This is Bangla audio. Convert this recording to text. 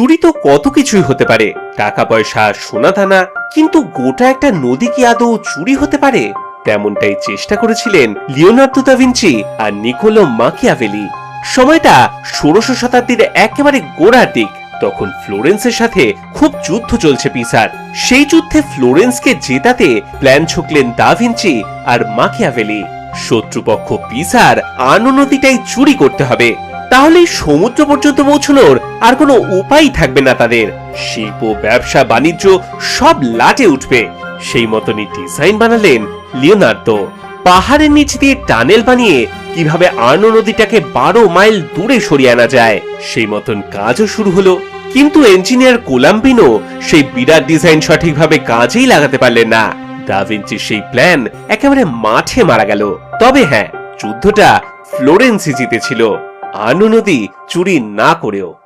চুরি তো কত কিছুই হতে পারে। টাকা পয়সা সোনা দানা কিন্তু গোটা একটা নদী কি আদৌ চুরি হতে পারে? তেমনটাই চেষ্টা করেছিলেন লিওনার্দো দা ভিঞ্চি আর নিকোলো মাকিয়াভেলি। সময়টা ষোড়শ শতাব্দীর একেবারে গোড়ার দিক। তখন ফ্লোরেন্সের সাথে খুব যুদ্ধ চলছে পিসার। সেই যুদ্ধে ফ্লোরেন্সকে জেতাতে প্ল্যান ছুকলেন দা ভিঞ্চি আর মাকিয়াভেলি। শত্রুপক্ষ পিসার আনো নদীটাই চুরি করতে হবে। তাহলে সমুদ্র পর্যন্ত পৌঁছানোর আর কোনো উপায় থাকবে না তাদের। শিল্প, ব্যবসা, বাণিজ্য সব লাটে উঠবে। সেই মতনই ডিজাইন বানালেন লিওনার্দো। পাহাড়ের নিচ দিয়ে টানেল বানিয়ে কীভাবে আর্নো নদীটাকে বারো মাইল দূরে সরিয়ে আনা যায়, সেই মতন কাজও শুরু হলো। কিন্তু ইঞ্জিনিয়ার কোলাম্বিনো সেই বিরাট ডিজাইন সঠিকভাবে কাজেই লাগাতে পারলেন না। দাভিঞ্চির সেই প্ল্যান একেবারে মাঠে মারা গেল। তবে হ্যাঁ যুদ্ধটা ফ্লোরেন্সি জিতেছিল। আর্নো নদী চুরি না করেও।